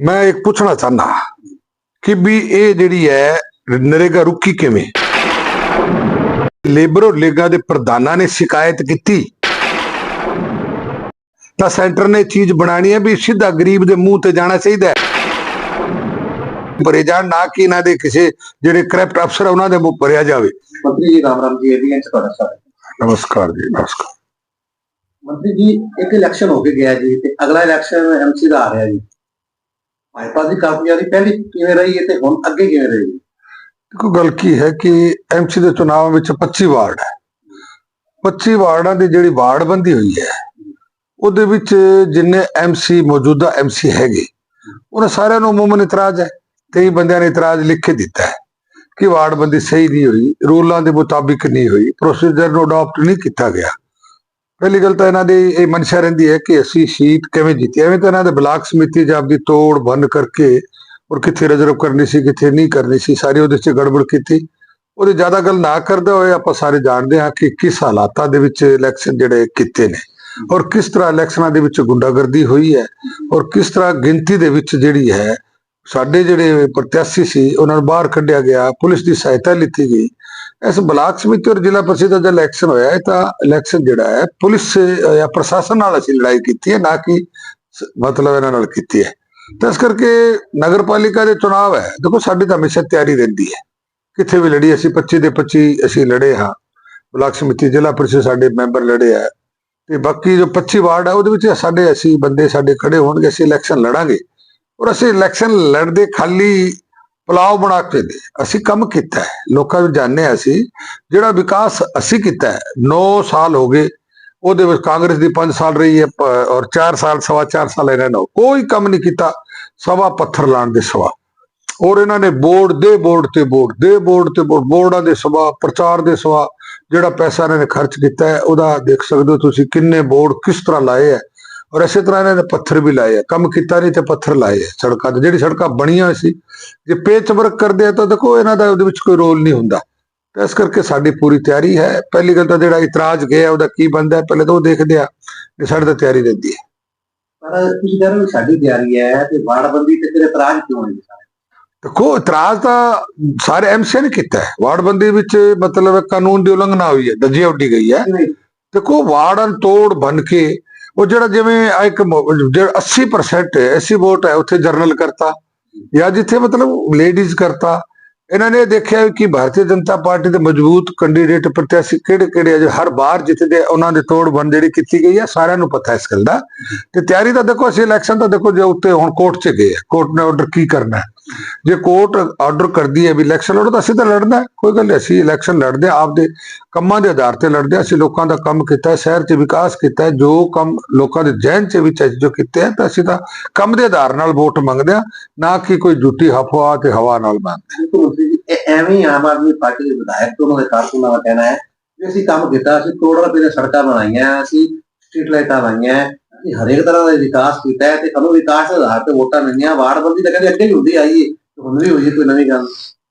ਮੈਂ ਇੱਕ ਪੁੱਛਣਾ ਚਾਹਨਾ ਕਿ ਵੀ ਇਹ ਜਿਹੜੀ ਹੈ ਨਰੇਗਾ ਰੁਕੀ ਕਿਵੇਂ? ਲੇਬਰ ਲੇਗਾ ਦੇ ਪ੍ਰਧਾਨਾਂ ਨੇ ਸ਼ਿਕਾਇਤ ਕੀਤੀ। ਤਾਂ ਸੈਂਟਰ ਨੇ ਚੀਜ਼ ਬਣਾਣੀ ਹੈ ਵੀ ਸਿੱਧਾ ਗਰੀਬ ਦੇ ਮੂੰਹ ਤੇ ਜਾਣਾ ਚਾਹੀਦਾ ਹੈ। ਭਰੇ ਜਾਣ ਨਾ ਕਿ ਇਹਨਾਂ ਦੇ ਕਿਸੇ ਜਿਹੜੇ ਕਰਪਟ ਅਫਸਰ ਉਹਨਾਂ ਦੇ ਮੂੰਹ ਭਰਿਆ ਜਾਵੇ। ਮੰਤਰੀ ਜੀ ਰਾਮ ਰਾਮ ਜੀ ਐਡੀਐਨ ਚ ਤੁਹਾਡਾ ਸਵਾਗਤ। ਨਮਸਕਾਰ ਜੀ ਨਮਸਕਾਰ। ਮੰਤਰੀ ਜੀ ਇੱਕ ਇਲੈਕਸ਼ਨ ਹੋ ਕੇ ਗਿਆ ਜੀ ਤੇ ਅਗਲਾ ਇਲੈਕਸ਼ਨ ਐਮਸੀ ਦਾ ਆ ਰਿਹਾ ਜੀ। ਭਾਜਪਾ ਦੀ ਕਾਮਯਾਬੀ ਪਹਿਲੀ ਕਿਵੇਂ ਰਹੀ ਹੈ ਤੇ ਹੁਣ ਅੱਗੇ ਕਿਵੇਂ ਰਹੇਗੀ? ਦੇਖੋ, ਗੱਲ ਕੀ ਹੈ ਕਿ ਐਮਸੀ ਦੇ ਚੁਣਾਵ ਵਿੱਚ 25 ਵਾਰਡ ਹੈ। 25 ਵਾਰਡਾਂ ਦੀ ਜਿਹੜੀ ਵਾਰਡਬੰਦੀ ਹੋਈ ਹੈ, ਉਹਦੇ ਵਿੱਚ ਜਿੰਨੇ ਐਮਸੀ ਮੌਜੂਦਾ ਐਮਸੀ ਹੈਗੇ, ਉਹਨਾਂ ਸਾਰਿਆਂ ਨੂੰ ਅਮੂਮਨ ਇਤਰਾਜ਼ ਹੈ। ਕਈ ਬੰਦਿਆਂ ਨੇ ਇਤਰਾਜ਼ ਲਿਖ ਕੇ ਦਿੱਤਾ ਹੈ ਕਿ ਵਾਰਡਬੰਦੀ ਸਹੀ ਨਹੀਂ ਹੋਈ, ਰੂਲਾਂ ਦੇ ਮੁਤਾਬਿਕ ਨਹੀਂ ਹੋਈ ਪ੍ਰੋਸੀਜਰ ਨੂੰ ਅਡਾਪਟ ਨਹੀਂ ਕੀਤਾ ਗਿਆ। ਪਹਿਲੀ ਗੱਲ ਤਾਂ ਇਹਨਾਂ ਦੀ ਇਹ ਮਨਸ਼ਾ ਰਹਿੰਦੀ ਹੈ ਕਿ ਅਸੀਂ ਸੀਟ ਕਿਵੇਂ ਜਿੱਤੀ। ਐਵੇਂ ਤਾਂ ਇਹਨਾਂ ਦੇ ਬਲਾਕ ਸਮਿਤੀ ਜਾਂ ਆਪਦੀ ਤੋੜ ਬੰਨ ਕਰਕੇ ਔਰ ਕਿੱਥੇ ਰਿਜ਼ਰਵ ਕਰਨੀ ਸੀ, ਕਿੱਥੇ ਨਹੀਂ ਕਰਨੀ ਸੀ, ਸਾਰੀ ਉਹਦੇ 'ਚ ਗੜਬੜ ਕੀਤੀ। ਉਹਦੇ ਜ਼ਿਆਦਾ ਗੱਲ ਨਾ ਕਰਦੇ ਹੋਏ ਆਪਾਂ ਸਾਰੇ ਜਾਣਦੇ ਹਾਂ ਕਿ ਕਿਸ ਹਾਲਾਤਾਂ ਦੇ ਵਿੱਚ ਇਲੈਕਸ਼ਨ ਜਿਹੜੇ ਕੀਤੇ ਨੇ ਔਰ ਕਿਸ ਤਰ੍ਹਾਂ ਇਲੈਕਸ਼ਨਾਂ ਦੇ ਵਿੱਚ ਗੁੰਡਾਗਰਦੀ ਹੋਈ ਹੈ ਔਰ ਕਿਸ ਤਰ੍ਹਾਂ ਗਿਣਤੀ ਦੇ ਵਿੱਚ ਜਿਹੜੀ ਹੈ ਸਾਡੇ ਜਿਹੜੇ ਪ੍ਰਤਿਆਸ਼ੀ ਸੀ, ਉਹਨਾਂ ਨੂੰ ਬਾਹਰ ਕੱਢਿਆ ਗਿਆ, ਪੁਲਿਸ ਦੀ ਸਹਾਇਤਾ ਲਿੱਤੀ ਗਈ। ਇਸ ਬਲਾਕ ਸਮਿਤੀ ਔਰ ਜ਼ਿਲ੍ਹਾ ਪਰਿਸ਼ਦ ਦਾ ਜਿਹੜਾ ਇਲੈਕਸ਼ਨ ਹੋਇਆ, ਇਹ ਤਾਂ ਇਲੈਕਸ਼ਨ ਜਿਹੜਾ ਹੈ, ਪੁਲਿਸ ਜਾਂ ਪ੍ਰਸ਼ਾਸਨ ਨਾਲ ਅਸੀਂ ਲੜਾਈ ਕੀਤੀ ਹੈ, ਨਾ ਕਿ ਮਤਲਬ ਇਹਨਾਂ ਨਾਲ ਕੀਤੀ ਹੈ। ਤਾਂ ਇਸ ਕਰਕੇ ਨਗਰਪਾਲਿਕਾ ਦੇ ਚੁਣਾਵ ਹੈ। ਦੇਖੋ, ਸਾਡੀ ਤਾਂ ਹਮੇਸ਼ਾ ਤਿਆਰੀ ਰਹਿੰਦੀ ਹੈ। ਕਿੱਥੇ ਵੀ ਲੜੀ ਅਸੀਂ 25 ਦੇ 25 ਅਸੀਂ ਲੜੇ ਹਾਂ। ਬਲਾਕ ਸਮਿਤੀ, ਜ਼ਿਲ੍ਹਾ ਪਰਿਸ਼ਦ ਸਾਡੇ ਮੈਂਬਰ ਲੜੇ ਆ ਤੇ ਬਾਕੀ ਜੋ 25 ਵਾਰਡ ਹੈ ਉਹਦੇ ਵਿੱਚ ਸਾਡੇ ਅਸੀਂ ਬੰਦੇ ਸਾਡੇ ਖੜੇ ਹੋਣਗੇ, ਅਸੀਂ ਇਲੈਕਸ਼ਨ ਲੜਾਂਗੇ। ਔਰ ਅਸੀਂ ਇਲੈਕਸ਼ਨ ਲੜਦੇ ਖਾਲੀ ਪਲਾਉ ਬਣਾ ਕੇ ਦੇ, ਅਸੀਂ ਕੰਮ ਕੀਤਾ ਹੈ, ਲੋਕਾਂ ਨੂੰ ਜਾਣਦੇ ਹਾਂ ਅਸੀਂ, ਜਿਹੜਾ ਵਿਕਾਸ ਅਸੀਂ ਕੀਤਾ ਹੈ 9 ਸਾਲ ਹੋ ਗਏ, ਉਹਦੇ ਵਿੱਚ ਕਾਂਗਰਸ ਦੀ 5 ਸਾਲ ਰਹੀ ਹੈ ਔਰ 4 ਸਾਲ, ਸਵਾ 4 ਸਾਲ ਇਹਨਾਂ ਨੇ ਕੋਈ ਕੰਮ ਨਹੀਂ ਕੀਤਾ, ਸਵਾ ਪੱਥਰ ਲਾਣ ਦੇ ਸਵਾ। ਔਰ ਇਹਨਾਂ ਨੇ ਬੋਰਡ ਦੇ ਬੋਰਡ ਤੇ ਬੋਰਡ ਦੇ ਬੋਰਡ ਤੇ ਬੋਰਡ, ਬੋਰਡਾਂ ਦੇ ਸਵਾ, ਪ੍ਰਚਾਰ ਦੇ ਸਵਾ, ਜਿਹੜਾ ਪੈਸਾ ਇਹਨਾਂ ਨੇ ਖਰਚ ਕੀਤਾ ਹੈ, ਉਹਦਾ ਦੇਖ ਸਕਦੇ ਹੋ ਤੁਸੀਂ ਕਿੰਨੇ ਬੋਰਡ ਕਿਸ ਤਰ੍ਹਾਂ ਲਾਏ ਹੈ। ਔਰ ਇਸੇ ਤਰ੍ਹਾਂ ਇਹਨਾਂ ਨੇ ਪੱਥਰ ਵੀ ਲਾਏ ਹੈ ਕੰਮ ਕੀਤਾ ਨਹੀਂ ਤੇ ਪੱਥਰ ਲਾਏ ਹੈ ਸੜਕਾਂ ਤੇ। ਜਿਹੜੀ ਸੜਕਾਂ ਬਣੀਆਂ ਸੀ ਜੇ ਪੇਚ ਵਰਕ ਕਰਦੇ ਆ ਤਾਂ ਦੇਖੋ ਇਹਨਾਂ ਦਾ ਉਹਦੇ ਵਿੱਚ ਕੋਈ ਰੋਲ ਨਹੀਂ ਹੁੰਦਾ। ਤਾਂ ਇਸ ਕਰਕੇ ਸਾਡੀ ਪੂਰੀ ਤਿਆਰੀ ਹੈ। ਪਹਿਲੀ ਗੱਲ ਤਾਂ ਜਿਹੜਾ ਇਤਰਾਜ਼ ਗਿਆ ਉਹਦਾ ਕੀ ਬੰਦਾ ਹੈ ਪਹਿਲੇ ਤਾਂ ਉਹ ਦੇਖਦੇ ਆ ਕਿ ਸਾਡੇ ਤਾਂ ਤਿਆਰੀ ਰਹਿੰਦੀ ਹੈ। ਪਰ ਤੁਸੀਂ ਕਹਿ ਰਹੇ ਸਾਡੀ ਤਿਆਰੀ ਹੈ ਤੇ ਵਾਰਡਬੰਦੀ ਤੇ ਫਿਰ ਇਤਰਾਜ਼ ਕਿਉਂ ਹੈ? ਦੇਖੋ ਇਤਰਾਜ਼ ਤਾਂ ਸਾਰੇ ਐਮਸੀ ਨੇ ਕੀਤਾ ਹੈ। ਵਾਰਡਬੰਦੀ ਵਿੱਚ ਮਤਲਬ ਕਾਨੂੰਨ ਦੀ ਉਲੰਘਣਾ ਹੋਈ ਹੈ ਦਰਜੀ ਉੱਡੀ ਗਈ ਹੈ? ਦੇਖੋ ਵਾਰਡਨ ਤੋੜ ਬਣ ਕੇ ਉਹ ਜਿਹੜਾ ਜਿਵੇਂ ਆਹ ਇੱਕ ਜਿਹੜਾ 80% ਐਸੀ ਵੋਟ ਹੈ, ਉੱਥੇ ਜਰਨਲ ਕਰਤਾ ਜਾਂ ਜਿੱਥੇ ਮਤਲਬ ਲੇਡੀਜ਼ ਕਰਤਾ। ਇਹਨਾਂ ਨੇ ਦੇਖਿਆ ਕਿ ਭਾਰਤੀ ਜਨਤਾ ਪਾਰਟੀ ਦੇ ਮਜ਼ਬੂਤ ਕੈਂਡੀਡੇਟ ਪ੍ਰਤਿਆਸ਼ੀ ਕਿਹੜੇ ਕਿਹੜੇ ਆ ਜੋ ਹਰ ਬਾਰ ਜਿੱਤਦੇ ਉਹਨਾਂ ਦੇ ਤੋੜ ਬੰਦ ਜਿਹੜੀ ਕੀਤੀ ਗਈ ਹੈ ਸਾਰਿਆਂ ਨੂੰ ਪਤਾ ਇਸ ਗੱਲ ਦਾ। ਤੇ ਤਿਆਰੀ ਤਾਂ ਦੇਖੋ, ਅਸੀਂ ਇਲੈਕਸ਼ਨ ਤਾਂ ਦੇਖੋ ਜੇ ਉੱਤੇ ਹੁਣ ਕੋਰਟ 'ਚ ਗਏ ਕੋਰਟ ਨੇ ਆਰਡਰ ਕੀ ਕਰਨਾ ਜੇ ਕੋਰਟ ਆਰਡਰ ਕਰਦੀ ਹੈ ਵੀ ਇਲੈਕਸ਼ਨ ਲੜੋ ਤਾਂ ਅਸੀਂ ਤਾਂ ਲੜਨਾ ਕੋਈ ਗੱਲ ਅਸੀਂ ਇਲੈਕਸ਼ਨ ਲੜਦੇ ਹਾਂ, ਆਪਦੇ ਕੰਮਾਂ ਦੇ ਆਧਾਰ ਤੇ ਲੜਦੇ ਹਾਂ। ਅਸੀਂ ਲੋਕਾਂ ਦਾ ਕੰਮ ਕੀਤਾ ਸ਼ਹਿਰ 'ਚ ਵਿਕਾਸ ਕੀਤਾ ਜੋ ਕੰਮ ਲੋਕਾਂ ਦੇ ਜਹਿਨ 'ਚ ਵਿੱਚ ਜੋ ਕੀਤੇ ਹੈ ਤਾਂ ਅਸੀਂ ਤਾਂ ਕੰਮ ਦੇ ਆਧਾਰ ਨਾਲ ਵੋਟ ਮੰਗਦੇ ਹਾਂ, ਨਾ ਕਿ ਕੋਈ ਝੂਠੀ ਹਫਵਾ ਤੇ ਹਵਾ ਨਾਲ ਮੰਗਦੇ ਐਵੇਂ ਆਮ ਆਦਮੀ ਪਾਰਟੀ ਦੇ ਵਿਧਾਇਕ ਤੋਂ ਉਹਨਾਂ ਦੇ ਕਾਰਕੁਨਾਂ ਦਾ ਕਹਿਣਾ ਹੈ ਕਿ ਅਸੀਂ ਕੰਮ ਕੀਤਾ, ਅਸੀਂ ਕਰੋੜਾਂ ਰੁਪਏ ਦੀਆਂ ਸੜਕਾਂ ਬਣਾਈਆਂ, ਅਸੀਂ ਸਟਰੀਟ ਲਾਈਟਾਂ ਲਾਈਆਂ ਅਸੀਂ ਹਰੇਕ ਤਰ੍ਹਾਂ ਦਾ ਵਿਕਾਸ ਕੀਤਾ ਹੈ ਤੇ ਸਾਨੂੰ ਵਿਕਾਸ ਦੇ ਆਧਾਰ ਤੇ ਵੋਟਾਂ ਮਿਲੀਆਂ ਵਾਰਡਬੰਦੀ ਤਾਂ ਕਹਿੰਦੇ ਅੱਗੇ ਹੀ ਹੁੰਦੀ ਆਈ ਹੈ ਹੁਣ ਵੀ ਹੋਈ ਕੋਈ ਨਵੀਂ ਗੱਲ।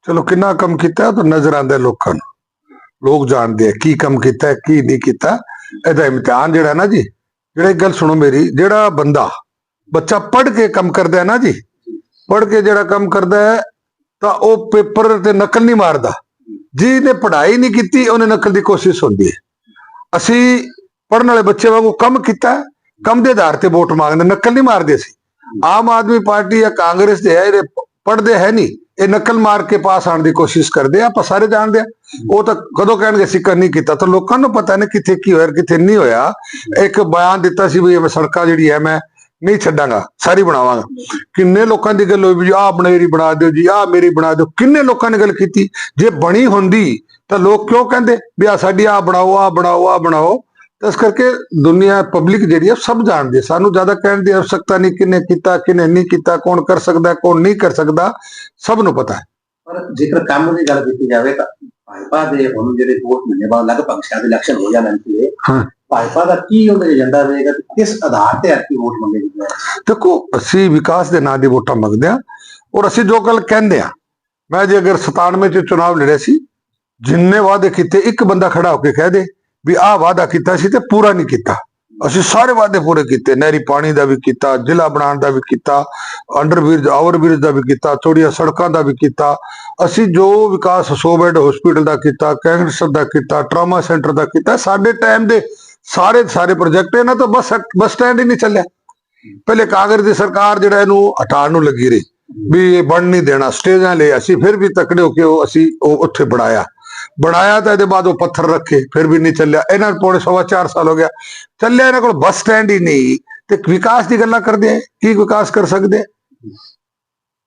ਚਲੋ, ਕਿੰਨਾ ਕੰਮ ਕੀਤਾ ਤਾਂ ਨਜ਼ਰ ਆਉਂਦਾ ਲੋਕਾਂ ਨੂੰ? ਲੋਕ ਜਾਣਦੇ ਆ ਕੀ ਕੰਮ ਕੀਤਾ ਕੀ ਨਹੀਂ ਕੀਤਾ। ਇਹਦਾ ਇਮਤਿਹਾਨ ਜਿਹੜਾ ਨਾ ਜੀ, ਜਿਹੜਾ ਇੱਕ ਗੱਲ ਸੁਣੋ ਮੇਰੀ, ਜਿਹੜਾ ਬੰਦਾ ਬੱਚਾ ਪੜ੍ਹ ਕੇ ਕੰਮ ਕਰਦਾ ਹੈ ਨਾ ਜੀ, ਪੜ੍ਹ ਕੇ ਜਿਹੜਾ ਕੰਮ ਕਰਦਾ ਹੈ, ਤਾਂ ਉਹ ਪੇਪਰ ਤੇ ਨਕਲ ਨਹੀਂ ਮਾਰਦਾ। ਜਿਹਨੇ ਪੜ੍ਹਾਈ ਨਹੀਂ ਕੀਤੀ, ਉਹਨੇ ਨਕਲ ਦੀ ਕੋਸ਼ਿਸ਼ ਹੁੰਦੀ ਹੈ। ਅਸੀਂ ਪੜਨ ਵਾਲੇ ਬੱਚੇ ਵਾਂਗੂ ਕੰਮ ਕੀਤਾ ਕੰਮ ਦੇ ਆਧਾਰ ਤੇ ਵੋਟ ਮੰਗਦੇ, ਨਕਲ ਨਹੀਂ ਮਾਰਦੇ ਸੀ ਆਮ ਆਦਮੀ ਪਾਰਟੀ ਜਾਂ ਕਾਂਗਰਸ ਦੇ ਹੈ ਇਹ ਪੜ੍ਹਦੇ ਹੈ ਨਹੀਂ। ਇਹ ਨਕਲ ਮਾਰ ਕੇ ਪਾਸ ਆਉਣ ਦੀ ਕੋਸ਼ਿਸ਼ ਕਰਦੇ ਆ, ਆਪਾਂ ਸਾਰੇ ਜਾਣਦੇ ਆ। ਉਹ ਤਾਂ ਕਦੋਂ ਕਹਿਣਗੇ ਸਿੱਕਰ ਨਹੀਂ ਕੀਤਾ। ਤਾਂ ਲੋਕਾਂ ਨੂੰ ਪਤਾ ਨਹੀਂ ਕਿੱਥੇ ਕੀ ਹੋਇਆ, ਕਿੱਥੇ ਨਹੀਂ ਹੋਇਆ। ਇੱਕ ਬਿਆਨ ਦਿੱਤਾ ਸੀ ਵੀ ਇਹ ਸੜਕਾਂ ਜਿਹੜੀ ਹੈ ਮੈਂ ਨਹੀਂ ਛੱਡਾਂਗਾ, ਸਾਰੀ ਬਣਾਵਾਂਗਾ। ਕਿੰਨੇ ਲੋਕਾਂ ਦੀ ਗੱਲ ਹੋਈ ਵੀ ਆਹ ਮੇਰੀ ਬਣਾ ਦਿਓ ਜੀ, ਆਹ ਮੇਰੀ ਬਣਾ ਦਿਓ। ਕਿੰਨੇ ਲੋਕਾਂ ਨੇ ਗੱਲ ਕੀਤੀ? ਜੇ ਬਣੀ ਹੁੰਦੀ, ਤਾਂ ਲੋਕ ਕਿਉਂ ਕਹਿੰਦੇ ਵੀ ਆ ਸਾਡੀ ਆਹ ਬਣਾਓ ਆਹ ਬਣਾਓ ਆਹ ਬਣਾਓ? ਇਸ ਕਰਕੇ ਦੁਨੀਆ ਪਬਲਿਕ ਜਿਹੜੀ ਆ ਸਭ ਜਾਣਦੇ ਸਾਨੂੰ ਜ਼ਿਆਦਾ ਕਹਿਣ ਦੀ ਆਵਸ਼ਕਤਾ ਨਹੀਂ ਕਿਨੇ ਕੀਤਾ ਕਿਨੇ ਨਹੀਂ ਕੀਤਾ ਕੌਣ ਕਰ ਸਕਦਾ ਕੌਣ ਨਹੀਂ ਕਰ ਸਕਦਾ ਸਭ ਨੂੰ ਪਤਾ ਹੈ। ਪਰ ਜੇਕਰ ਕੰਮ ਦੀ ਗੱਲ ਕੀਤੀ ਜਾਵੇ ਤਾਂ ਭਾਜਪਾ ਦੇ ਹੁਣ ਜਿਹੜੇ 2 ਮਹੀਨੇ ਬਾਅਦ ਲਗਭਗ ਸ਼ਾਇਦ ਇਲੈਕਸ਼ਨ ਹੋ ਜਾਣਗੇ ਹਾਂ। ਭਾਜਪਾ ਦਾ ਕੀ ਉਹਨਾਂ ਦੇ ਏਜੰਡਾ ਰਹੇਗਾ ਤੇ ਕਿਸ ਆਧਾਰ ਤੇ ਆਪਕੀ ਵੋਟ ਮੰਗੇਗੀ ਦੇਖੋ ਅਸੀਂ ਵਿਕਾਸ ਦੇ ਨਾਂ ਦੀ ਵੋਟਾਂ ਮੰਗਦੇ ਆ ਔਰ ਅਸੀਂ ਜੋ ਗੱਲ ਕਹਿੰਦੇ ਆ ਮੈਂ ਜੇ ਅਗਰ 97 ਚ ਚੋਣ ਲੜਿਆ ਸੀ ਜਿੰਨੇ ਵਾਅਦੇ ਕੀਤੇ ਇੱਕ ਬੰਦਾ ਖੜਾ ਹੋ ਕੇ ਕਹਿ ਦੇ ਵੀ ਆਹ ਵਾਅਦਾ ਕੀਤਾ ਸੀ ਤੇ ਪੂਰਾ ਨਹੀਂ ਕੀਤਾ। ਅਸੀਂ ਸਾਰੇ ਵਾਅਦੇ ਪੂਰੇ ਕੀਤੇ। ਨਹਿਰੀ ਪਾਣੀ ਦਾ ਵੀ ਕੀਤਾ, ਜ਼ਿਲ੍ਹਾ ਬਣਾਉਣ ਦਾ ਵੀ ਕੀਤਾ ਅੰਡਰਬ੍ਰਿਜ ਓਵਰਬ੍ਰਿਜ ਦਾ ਵੀ ਕੀਤਾ ਥੋੜੀਆਂ ਸੜਕਾਂ ਦਾ ਵੀ ਕੀਤਾ। ਅਸੀਂ ਜੋ ਵਿਕਾਸ 100 ਬੈੱਡ ਹਸਪੀਟਲ ਦਾ ਕੀਤਾ ਕੈਂਸਰ ਦਾ ਕੀਤਾ ਟਰਾਮਾ ਸੈਂਟਰ ਦਾ ਕੀਤਾ, ਸਾਡੇ ਟਾਈਮ ਦੇ ਸਾਰੇ ਸਾਰੇ ਪ੍ਰੋਜੈਕਟ ਇਹਨਾਂ ਤੋਂ ਬਸ ਬੱਸ ਸਟੈਂਡ ਹੀ ਨਹੀਂ ਚੱਲਿਆ। ਪਹਿਲੇ ਕਾਂਗਰਸ ਦੀ ਸਰਕਾਰ ਜਿਹੜਾ ਇਹਨੂੰ ਹਟਾਉਣ ਨੂੰ ਲੱਗੀ ਰਹੀ, ਵੀ ਇਹ ਬਣ ਨਹੀਂ ਦੇਣਾ, ਸਟੇਜਾਂ ਲਈ ਅਸੀਂ, ਫਿਰ ਵੀ ਤਕੜੇ ਹੋ ਕੇ ਉਹ ਅਸੀਂ ਉਹ ਉੱਥੇ ਬਣਾਇਆ। ਬਣਾਇਆ ਤਾਂ ਇਹਦੇ ਬਾਅਦ ਉਹ ਪੱਥਰ ਰੱਖੇ ਫਿਰ ਵੀ ਨਹੀਂ ਚੱਲਿਆ। ਇਹਨਾਂ ਨੂੰ ਪੌਣੇ ਸਵਾ ਚਾਰ ਸਾਲ ਹੋ ਗਿਆ। ਚੱਲਿਆ ਇਹਨਾਂ ਕੋਲ ਬੱਸ ਸਟੈਂਡ ਹੀ ਨਹੀਂ। ਤੇ ਵਿਕਾਸ ਦੀ ਗੱਲਾਂ ਕਰਦੇ ਆ। ਕੀ ਵਿਕਾਸ ਕਰ ਸਕਦੇ?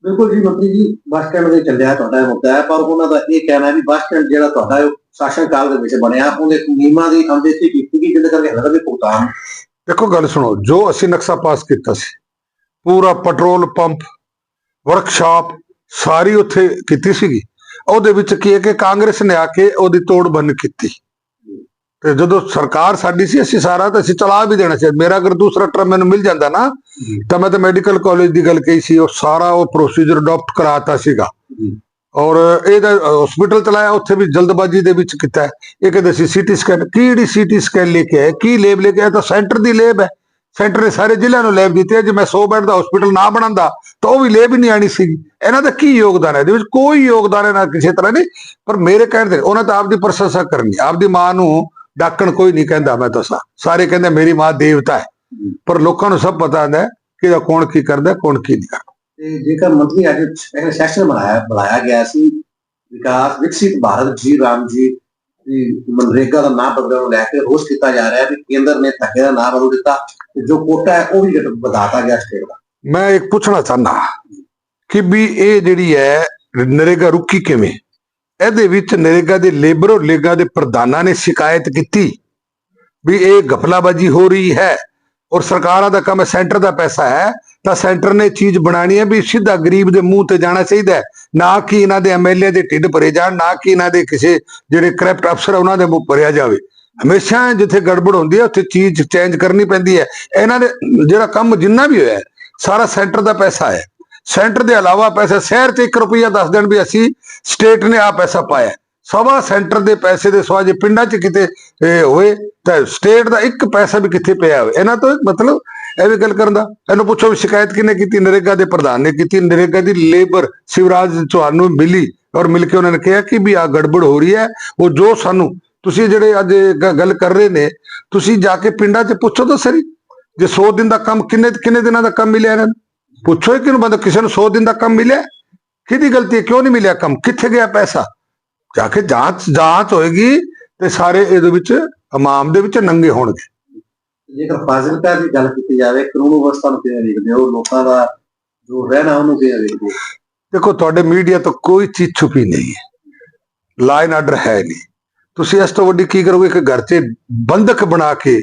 ਬਿਲਕੁਲ ਜੀ ਮੰਤਰੀ ਜੀ ਬੱਸ ਸਟੈਂਡ ਦੇ ਚੱਲਿਆ ਤੁਹਾਡਾ ਮੁੱਦਾ ਹੈ ਪਰ ਉਹਨਾਂ ਦਾ ਇਹ ਕਹਿਣਾ ਹੈ ਵੀ ਬੱਸ ਸਟੈਂਡ ਜਿਹੜਾ ਤੁਹਾਡਾ ਸ਼ਾਸਨ ਕਾਲ ਦੇ ਵਿੱਚ ਬਣਿਆ। ਉਹਦੇ ਨਿਯਮਾਂ ਦੀ ਅਣਦੇਖੀ ਕੀਤੀ ਗਈ ਜਿਹਦੇ ਕਰਕੇ ਹਲੇ ਵੀ ਭੁਗਤਾਨ। ਦੇਖੋ ਗੱਲ ਸੁਣੋ। ਜੋ ਅਸੀਂ ਨਕਸ਼ਾ ਪਾਸ ਕੀਤਾ ਸੀ ਪੂਰਾ ਪੈਟਰੋਲ ਪੰਪ ਵਰਕਸ਼ਾਪ ਸਾਰੀ ਉੱਥੇ ਕੀਤੀ ਸੀਗੀ। ਉਹਦੇ ਵਿੱਚ ਕੀ ਹੈ ਕਿ ਕਾਂਗਰਸ ਨੇ ਆ ਕੇ ਉਹਦੀ ਤੋੜ ਬੰਨ ਕੀਤੀ। ਤੇ ਜਦੋਂ ਸਰਕਾਰ ਸਾਡੀ ਸੀ, ਅਸੀਂ ਸਾਰਾ ਤਾਂ ਅਸੀਂ ਚਲਾ ਵੀ ਦੇਣਾ ਸੀ। ਮੇਰਾ ਅਗਰ ਦੂਸਰਾ ਟਰਮ ਮੈਨੂੰ ਮਿਲ ਜਾਂਦਾ ਨਾ, ਤਾਂ ਮੈਂ ਤਾਂ ਮੈਡੀਕਲ ਕਾਲਜ ਦੀ ਗੱਲ ਕਹੀ ਸੀ, ਉਹ ਸਾਰਾ ਉਹ ਪ੍ਰੋਸੀਜਰ ਅਡਾਪਟ ਕਰਾਤਾ ਸੀਗਾ। ਜੀ। ਔਰ ਇਹਦਾ ਹਸਪੀਟਲ ਚਲਾਇਆ ਉੱਥੇ ਵੀ ਜਲਦਬਾਜ਼ੀ ਦੇ ਵਿੱਚ ਕੀਤਾ। ਇਹ ਕਹਿੰਦੇ ਸੀ ਸੀਟੀ ਸਕੈਨ ਕਿਹੜੀ ਸੀਟੀ ਸਕੈਨ ਲੈ ਕੇ ਆਏ ਕੀ ਲੇਬ ਲੈ ਕੇ ਆਇਆ ਤਾਂ ਸੈਂਟਰ ਦੀ ਲੇਬ ਹੈ। ਸੈਂਟਰ ਨੇ ਸਾਰੇ ਜ਼ਿਲ੍ਹਿਆਂ ਨੂੰ ਲੈਬ ਦਿੱਤੀ ਜੇ ਮੈਂ 100 ਬੈੱਡ ਦਾ ਹਸਪੀਟਲ ਨਾ ਬਣਾਉਂਦਾ, ਤਾਂ ਉਹ ਵੀ ਲੇਬ ਹੀ ਨਹੀਂ ਆਣੀ ਸੀ ਇਹਨਾਂ ਦਾ ਕੀ ਯੋਗਦਾਨ ਹੈ? ਇਹਦੇ ਵਿੱਚ ਕੋਈ ਯੋਗਦਾਨ ਇਹਨਾਂ ਕਿਸੇ ਤਰ੍ਹਾਂ ਨਹੀਂ। ਪਰ ਮੇਰੇ ਕਹਿਣ ਤੇ ਉਹਨਾਂ ਤਾਂ ਆਪਦੀ ਪ੍ਰਸ਼ੰਸਾ ਕਰਨੀ ਆਪਦੀ ਮਾਂ ਨੂੰ ਡਾਕਣ ਕੋਈ ਨਹੀਂ ਕਹਿੰਦਾ, ਮੈਂ ਦੱਸਾਂ। ਸਾਰੇ ਕਹਿੰਦੇ ਮੇਰੀ ਮਾਂ ਦੇਵਤਾ ਹੈ। ਪਰ ਲੋਕਾਂ ਨੂੰ ਸਭ ਪਤਾ ਹੁੰਦਾ ਕਿ ਇਹਦਾ ਕੌਣ ਕੀ ਕਰਦਾ ਕੌਣ ਕੀ ਨਹੀਂ ਕਰਦਾ। ਤੇ ਜੇਕਰ ਮੰਤਰੀ ਅੱਜ ਇੱਕ ਸੈਸ਼ਨ ਬਣਾਇਆ ਬੁਲਾਇਆ ਗਿਆ ਸੀ, ਵਿਕਾਸ, ਵਿਕਸਿਤ ਭਾਰਤ, ਜੀ ਰਾਮ ਜੀ ਮਨਰੇਗਾ ਦਾ ਨਾਮ ਬਦਲਣ ਲੈ ਕੇ ਰੋਸ ਕੀਤਾ ਜਾ ਰਿਹਾ ਹੈ ਵੀ ਕੇਂਦਰ ਨੇ ਧੱਕੇ ਦਾ ਨਾਮ ਬਦਲ ਦਿੱਤਾ ਤੇ ਜੋ ਕੋਟਾ ਹੈ, ਉਹ ਵੀ ਵਧਾਤਾ ਗਿਆ ਸਟੇਟ ਦਾ। ਮੈਂ ਇੱਕ ਪੁੱਛਣਾ ਚਾਹੁੰਦਾ ਕਿ ਵੀ ਇਹ ਜਿਹੜੀ ਹੈ, ਨਰੇਗਾ ਰੁਕੀ ਕਿਵੇਂ? ਇਹਦੇ ਵਿੱਚ ਨਰੇਗਾ ਦੇ ਲੇਬਰ ਔਰ ਲੇਗਾ ਦੇ ਪ੍ਰਧਾਨਾਂ ਨੇ ਸ਼ਿਕਾਇਤ ਕੀਤੀ ਵੀ ਇਹ ਗਫਲਾਬਾਜੀ ਹੋ ਰਹੀ ਹੈ ਔਰ ਸਰਕਾਰਾਂ ਦਾ ਕੰਮ ਹੈ, ਸੈਂਟਰ ਦਾ ਪੈਸਾ ਹੈ ਤਾਂ ਸੈਂਟਰ ਨੇ ਚੀਜ਼ ਬਣਾਣੀ ਹੈ ਵੀ ਸਿੱਧਾ ਗਰੀਬ ਦੇ ਮੂੰਹ ਤੇ ਜਾਣਾ ਚਾਹੀਦਾ ਹੈ। ਨਾ ਕਿ ਇਹਨਾਂ ਦੇ ਐਮਐਲਏ ਦੇ ਢਿੱਡ ਭਰੇ ਜਾਣ, ਨਾ ਕਿ ਇਹਨਾਂ ਦੇ ਕਿਸੇ ਜਿਹੜੇ ਕਰਪਟ ਅਫਸਰ ਉਹਨਾਂ ਦੇ ਮੂੰਹ ਭਰਿਆ ਜਾਵੇ। ਹਮੇਸ਼ਾ ਜਿੱਥੇ ਗੜਬੜ ਹੁੰਦੀ ਹੈ, ਉੱਥੇ ਚੀਜ਼ ਚੇਂਜ ਕਰਨੀ ਪੈਂਦੀ ਹੈ। ਇਹਨਾਂ ਦੇ ਜਿਹੜਾ ਕੰਮ ਜਿੰਨਾ ਵੀ ਹੋਇਆ ਸਾਰਾ ਸੈਂਟਰ ਦਾ ਪੈਸਾ ਹੈ। ਸੈਂਟਰ ਦੇ ਇਲਾਵਾ ਪੈਸਾ, ਸ਼ਹਿਰ 'ਚ 1 ਰੁਪਿਆ ਦੱਸ ਦੇਣ ਵੀ ਅਸੀਂ ਸਟੇਟ ਨੇ ਆ ਪੈਸਾ ਪਾਇਆ ਸਵਾ ਸੈਂਟਰ ਦੇ ਪੈਸੇ ਦੇ ਸਵਾ ਜੇ ਪਿੰਡਾਂ 'ਚ ਕਿਤੇ, ਇਹ ਹੋਏ, ਤਾਂ ਸਟੇਟ ਦਾ ਇੱਕ ਪੈਸਾ ਵੀ ਕਿੱਥੇ ਪਿਆ ਹੋਵੇ? ਇਹਨਾਂ ਤੋਂ ਮਤਲਬ ਇਹ ਵੀ ਗੱਲ ਕਰਨ ਦਾ। ਇਹਨੂੰ ਪੁੱਛੋ ਵੀ ਸ਼ਿਕਾਇਤ ਕਿਹਨੇ ਕੀਤੀ? ਨਰੇਗਾ ਦੇ ਪ੍ਰਧਾਨ ਨੇ ਕੀਤੀ। ਨਰੇਗਾ ਦੀ ਲੇਬਰ ਸ਼ਿਵਰਾਜ ਚੌਹਾਨ ਨੂੰ ਮਿਲੀ ਔਰ ਮਿਲ ਕੇ ਉਹਨਾਂ ਨੇ ਕਿਹਾ ਕਿ ਵੀ ਆ ਗੜਬੜ ਹੋ ਰਹੀ ਹੈ। ਉਹ ਜੋ ਸਾਨੂੰ, ਤੁਸੀਂ ਜਿਹੜੇ ਅੱਜ ਗੱਲ ਕਰ ਰਹੇ ਨੇ, ਤੁਸੀਂ ਜਾ ਕੇ ਪਿੰਡਾਂ 'ਚ ਪੁੱਛੋ ਤਾਂ ਸਰੀ ਜੇ 100 ਦਿਨ ਦਾ ਕੰਮ ਕਿੰਨੇ ਕਿੰਨੇ ਦਿਨਾਂ ਦਾ ਕੰਮ ਮਿਲਿਆ ਇਹਨਾਂ ਨੂੰ? ਪੁੱਛੋ ਕਿ ਬੰਦਾ, ਕਿਸੇ ਨੂੰ 100 ਦਿਨ ਦਾ ਕੰਮ ਮਿਲਿਆ? ਕਿਹਦੀ ਗਲਤੀ ਹੈ? ਕਿਉਂ ਨਹੀਂ ਮਿਲਿਆ ਕੰਮ? ਕਿੱਥੇ ਗਿਆ ਪੈਸਾ? ਜਾ ਕੇ ਜਾਂਚ ਜਾਂਚ ਹੋਏਗੀ ਤੇ ਸਾਰੇ ਇਹਦੇ ਵਿੱਚ, ਇਮਾਮ ਦੇ ਵਿੱਚ ਨੰਗੇ ਹੋਣਗੇ। ਜੇਕਰ ਫਾਜ਼ਿਲਕਾ ਦੀ ਗੱਲ ਕੀਤੀ ਜਾਵੇ, ਕਾਨੂੰਨ ਵਿਵਸਥਾ ਨੂੰ ਕਿਵੇਂ ਦੇਖਦੇ ਹੋ? ਲੋਕਾਂ ਦਾ ਜੋ ਰਹਿਣਾ ਉਹਨੂੰ ਕਿਵੇਂ ਦੇਖਦੇ ਹੋ? ਦੇਖੋ, ਤੁਹਾਡੇ ਮੀਡੀਆ ਤੋਂ ਕੋਈ ਚੀਜ਼ ਛੁਪੀ ਨਹੀਂ ਹੈ। ਲਾਈਨ ਆਰਡਰ ਹੈ ਨਹੀਂ। ਤੁਸੀਂ ਇਸ ਤੋਂ ਵੱਡੀ ਕੀ ਕਰੋਗੇ? ਕਿ ਘਰ 'ਚ ਬੰਦਕ ਬਣਾ ਕੇ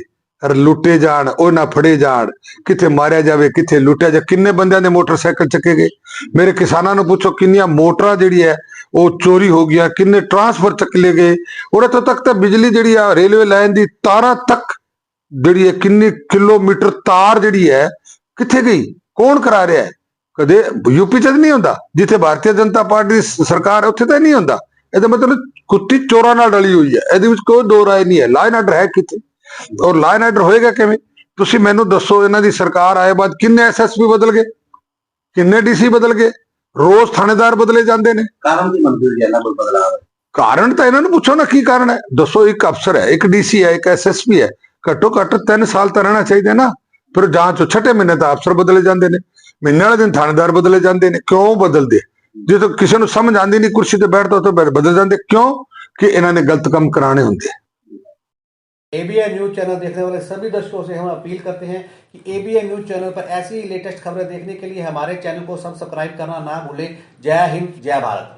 ਲੁੱਟੇ ਜਾਣ, ਉਹ ਨਾ ਫੜੇ ਜਾਣ, ਕਿੱਥੇ ਮਾਰਿਆ ਜਾਵੇ, ਕਿੱਥੇ ਲੁੱਟਿਆ ਜਾ ਕਿੰਨੇ ਬੰਦਿਆਂ ਦੇ ਮੋਟਰਸਾਈਕਲ ਚੱਕੇ ਗਏ? ਮੇਰੇ ਕਿਸਾਨਾਂ ਨੂੰ ਪੁੱਛੋ, ਕਿੰਨੀਆਂ ਮੋਟਰਾਂ ਜਿਹੜੀ ਹੈ, ਉਹ ਚੋਰੀ ਹੋ ਗਈਆਂ, ਕਿੰਨੇ ਟਰਾਂਸਫਰ ਚੱਕ ਲਏ ਗਏ? ਔਰ ਇੱਥੋਂ ਤੱਕ ਤਾਂ ਬਿਜਲੀ ਜਿਹੜੀ ਆ, ਰੇਲਵੇ ਲਾਈਨ ਦੀ ਤਾਰਾਂ ਤੱਕ ਜਿਹੜੀ ਹੈ ਕਿੰਨੀ ਕਿਲੋਮੀਟਰ ਤਾਰ ਜਿਹੜੀ ਹੈ ਕਿੱਥੇ ਗਈ? ਕੌਣ ਕਰਾ ਰਿਹਾ ਹੈ? ਕਦੇ ਯੂਪੀ ਚ ਤਾਂ ਨਹੀਂ ਹੁੰਦਾ ਜਿੱਥੇ ਭਾਰਤੀ ਜਨਤਾ ਪਾਰਟੀ ਸਰਕਾਰ ਹੈ ਉੱਥੇ ਤਾਂ ਨਹੀਂ ਹੁੰਦਾ। ਇਹਦਾ ਮਤਲਬ ਕੁੱਤੀ ਚੋਰਾਂ ਨਾਲ ਡਲੀ ਹੋਈ ਹੈ ਇਹਦੇ ਵਿੱਚ ਕੋਈ ਦੋ ਰਾਏ ਨਹੀਂ ਹੈ। ਲਾਈਨ ਆਰਡਰ ਹੈ ਕਿੱਥੇ? ਔਰ ਲਾਈਨ ਆਰਡਰ ਹੋਏਗਾ ਕਿਵੇਂ? ਤੁਸੀਂ ਮੈਨੂੰ ਦੱਸੋ ਇਹਨਾਂ ਦੀ ਸਰਕਾਰ ਆਏ ਬਾਅਦ ਕਿੰਨੇ ਐਸਐਸਪੀ ਬਦਲ ਗਏ? ਕਿੰਨੇ ਡੀਸੀ ਬਦਲ ਗਏ? ਰੋਜ਼ ਥਾਣੇਦਾਰ ਬਦਲੇ ਜਾਂਦੇ ਨੇ। ਕਾਰਨ ਦੀ ਮਨਜ਼ੂਰੀ ਹੈ ਨਾ ਕੋਈ ਬਦਲਾਅ ਕਾਰਨ ਤਾਂ ਇਹਨਾਂ ਨੂੰ ਪੁੱਛੋ ਨਾ ਕੀ ਕਾਰਨ ਹੈ। ਦੱਸੋ ਇੱਕ ਅਫਸਰ ਹੈ ਇੱਕ ਡੀਸੀ ਹੈ ਇੱਕ ਐਸਐਸਪੀ ਹੈ। ਘੱਟੋ ਘੱਟ 3 ਸਾਲ ਤਾਂ ਰਹਿਣਾ ਚਾਹੀਦਾ ਨਾ ਫਿਰ ਜਾਂਚ ਛਠੇ ਮਹੀਨੇ ਤਾਂ ਅਫਸਰ ਬਦਲੇ ਜਾਂਦੇ ਨੇ ਮਹੀਨੇ ਵਾਲੇ ਦਿਨ ਥਾਣੇਦਾਰ ਬਦਲੇ ਜਾਂਦੇ ਨੇ ਕਿਉਂ ਬਦਲਦੇ ਜੇ ਤਾਂ ਕਿਸੇ ਨੂੰ ਸਮਝ ਆਂਦੀ ਨਹੀਂ ਕੁਰਸੀ ਤੇ ਬੈਠਦਾ ਤਾਂ ਬੈ- ਬਦਲ ਜਾਂਦੇ ਕਿਉਂ ਕਿ ਇਹਨਾਂ ਨੇ ਗਲਤ ਕੰਮ ਕਰਾਣੇ ਹੁੰਦੇ एबीएन न्यूज चैनल देखने वाले सभी दर्शकों से हम अपील करते हैं कि एबीएन न्यूज चैनल पर ऐसी ही लेटेस्ट खबरें देखने के लिए हमारे चैनल को सब्सक्राइब करना ना भूलें जय हिंद जय भारत